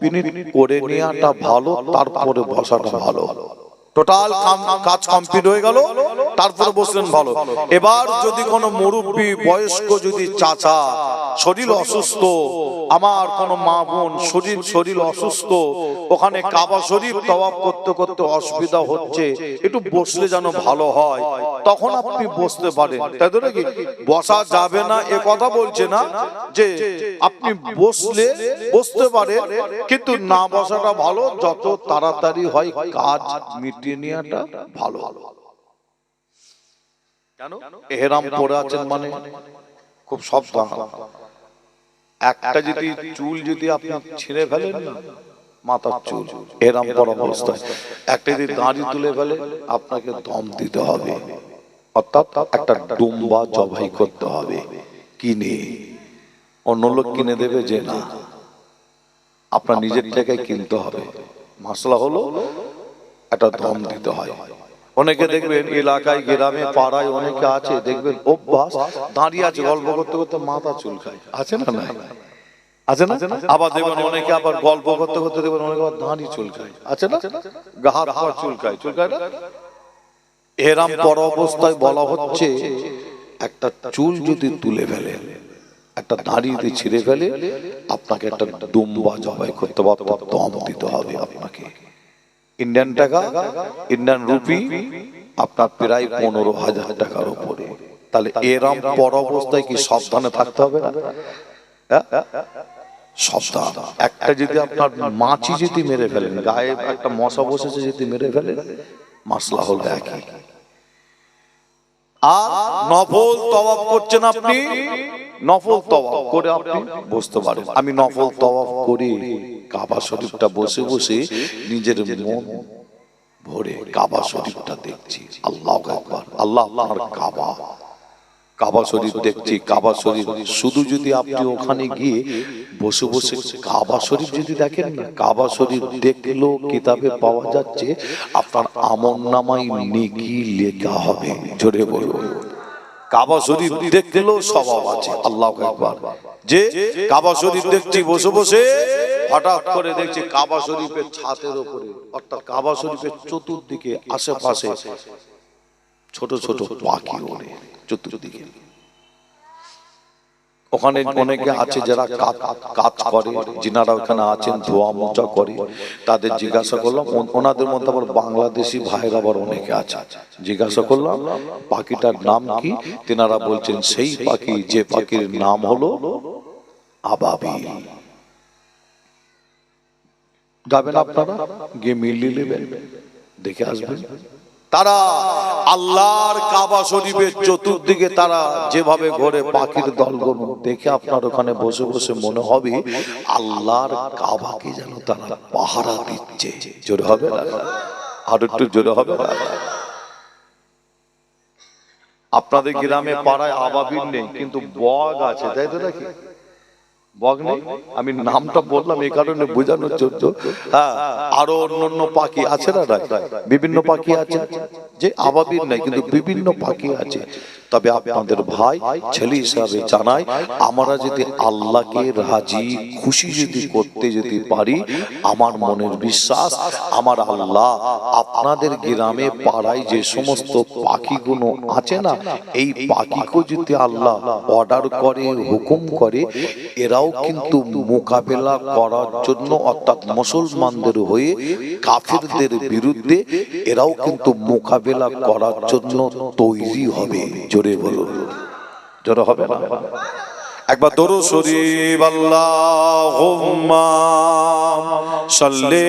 Complete করে নেওয়াটা ভালো তারপরে বসাটা ভালো। টোটাল কাজ কমপ্লিট হয়ে গেল। তারপরে বসলেন ভালো। এবার যদি কোনো মুরব্বী, বয়স্ক যদি চাচা শরীর অসুস্থ, আমার কোনো মা বোন শরীর শরীর অসুস্থ, ওখানে কাবা শরীফ তওয়াব করতে করতে অসুবিধা হচ্ছে, একটু বসলে যেন ভালো হয়, তখন আপনি বসতে পারেন। তাই তো নাকি? বসা যাবে না, এ কথা বলছে না যে আপনি বসলে বসতে পারেন, কিন্তু না বসাটা ভালো, যত তাড়াতাড়ি হয় কাজ মিটিয়ে নেওয়াটা ভালো। কেন এহরাম পরে আছেন মানে খুব সাবধান। একটা যদি চুল যদি আপনি ছিঁড়ে ফেলেন না, মাথার চুল এরাম পর অবস্থায়। একটা যদি দাঁড়ি তুলে ফেলে, আপনাকে দম দিতে হবে। অর্থাৎ একটা ডুম্বা জবাই করতে হবে। কিনে। অন্য লোক কিনে দেবে যে না। আপনার নিজের টাকায় কিনতে হবে। মশলা হলো একটা দম দিতে হয়। অনেকে দেখবেন এলাকায় গ্রামে পাড়ায় অনেকে আছে দেখবেন অভ্যাস দাঁড়িয়ে আছে গল্প করতে করতে মাথা চুলকায়। আছে না না? আছে না? আবার দেখবেন অনেকে আবার গল্প করতে করতে দেখবেন অনেকে আবার দাঁড়িয়ে চুলকায়। আছে না? গাহার হাত চুলকায়। চুলকায় না? এরাম পর অবস্থায় বলা হচ্ছে একটা চুল যদি তুলে ফেলে একটা দাঁড়িয়ে দিয়ে ছিঁড়ে ফেলে আপনাকে একটা দুম্বা জবাই করতে হবে দম দিতে হবে আপনাকে। ইন্ডিয়ান টাকা ইন্ডিয়ান রুপি আপনার প্রায় পনেরো হাজার টাকার উপরে। তাহলে এরাম পর অবস্থায় কি সাবধানে থাকতে হবে না? হ্যাঁ? সাবধান। একটা যদি আপনার মাছি যদি মেরে ফেলেন, গায়ে একটা মশা বসেছে যদি মেরে ফেলেন, মাসলা হলো একই। আর নফল তওয়াব করছেন আপনি নফল তওয়াব করে আপনি বুঝতে পারেন। আমি নফল তওয়াব করি, কাবা শরীফটা বসে বসে নিজের মন ভরে কাবা শরীফটা দেখছি। আল্লাহ আকবার, আল্লাহ আপনার কাবা। কাবা শরীফ দেখছি, কাবা শরীফ শুধু যদি আপনি ওখানে গিয়ে বসে বসে কাবা শরীফ যদি দেখেন না কাবা শরীফ দেখলেও কিতাবে পাওয়া যাচ্ছে, আপনার আমন নামাই নেকি লেখা হবে। জোরে বলুন। কাবা শরীফ দেখলেও স্বভাব আছে। আল্লাহ একবার যে কাবা শরীফ দেখছি বসে বসে হঠাৎ করে দেখছি কাবা শরীফের ছাদের উপরে, অর্থাৎ কাবা শরীফের চতুর্দিকে আশেপাশে ছোট ছোট পাখি ওড়ে চতুর্দিকে। ওখানে অনেকে আছে যারা কাজ করে যিনারা ওখানে আছেন ধোয়া মোচা করে। তাদের জিজ্ঞাসা করলাম ওনাদের মধ্যে আবার বাংলাদেশি ভাইরা আবার অনেকে আছে। জিজ্ঞাসা করলাম পাখিটার নাম কি? তেনারা বলছেন সেই পাখি যে পাখির নাম হলো আবাবিল যাবেন আপনারা? গিয়ে মিলিয়ে নেবেন। দেখে আসবেন। তারা আল্লাহর কাবা শরীফের চতুর্দিকে তারা যেভাবে ঘরে পাখির দলগুলো দেখে আপনার ওখানে বসে বসে মনে হবে, আল্লাহর কাবাকে যেন তারা পাহারা দিচ্ছে। জোরে হবে আর একটু জোরে হবে আপনাদের গ্রামে পাড়ায় আবাবিল নেই, কিন্তু বগ আছে, তাই তো নাকি? আমি নামটা বললাম, এই কারণে বোঝানোর জন্য। হ্যাঁ আরও অন্য পাখি আছে না বিভিন্ন পাখি আছে যে আবাবির নাই, কিন্তু বিভিন্ন পাখি আছে। তবে আপনাদের ভাই, ছেলে হিসাবে জানাই, আমরা যদি আল্লাহকে রাজি, খুশি যদি করতে যদি পারি, আমার মনের বিশ্বাস, আমার আল্লাহ আপনাদের গ্রামে পাড়ায় যে সমস্ত পাখিগুলো আছে না, এই পাখিকে যদি আল্লাহ অর্ডার করে, হুকুম করে, এরাও কিন্তু মোকাবেলা করার জন্য অর্থাৎ মুসলমানদের হয়ে, কাফিরদের বিরুদ্ধে, এরাও কিন্তু মোকাবেলা করার জন্য তৈরি হবে। জোরে বলুন জোরে হবে একবার দরু শরীফ আল্লাহুম্মা সাল্লি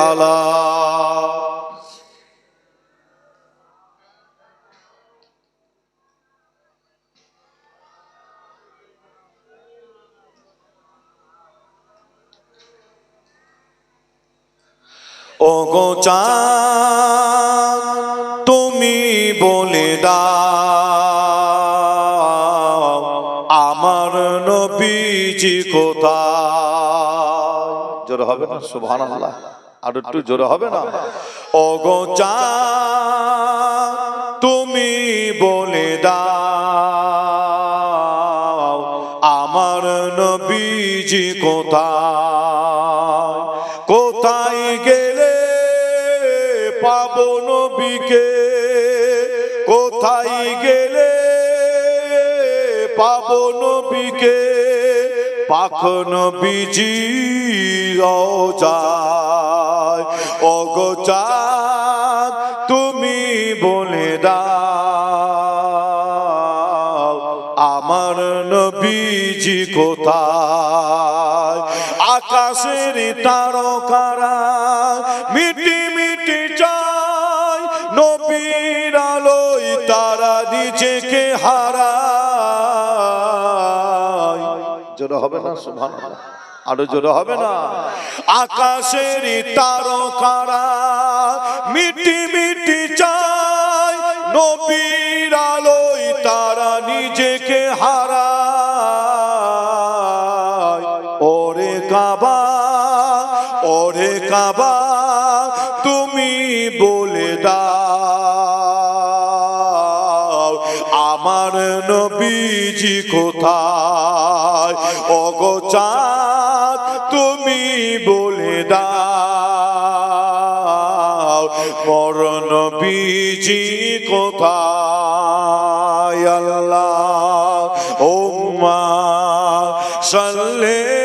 আলা ও গো চাঁদ নবীজি কোথায়? জোরে হবে না? সুবহানাল্লাহ। আর একটু জোরে হবে না? ও গো চাঁদ তুমি বলে দাও, আমার নবীজি কোথায়? কোথায় গেলে পাবো নবীকে? কোথায় গেলে পাবো নবীকে পাখন বিজি যায় অগোচার তুমি বলে দাও, আমার নবীজি কোথায়? আকাশের তারকারা মিটি মিটি জোরে হবে না সুভান আরও জোরে হবে না। আকাশের তারকারা মিটি মিটি চায় নবীর আলোয় তারা নিজেকে হারায়। ওরে কাবা ওরে কাবা আমার নবীজি কোথায়? অগোচার তুমি বলে দাও মরণ বীজি কোথায়? আল্লাহ ওম্মা সাল্লে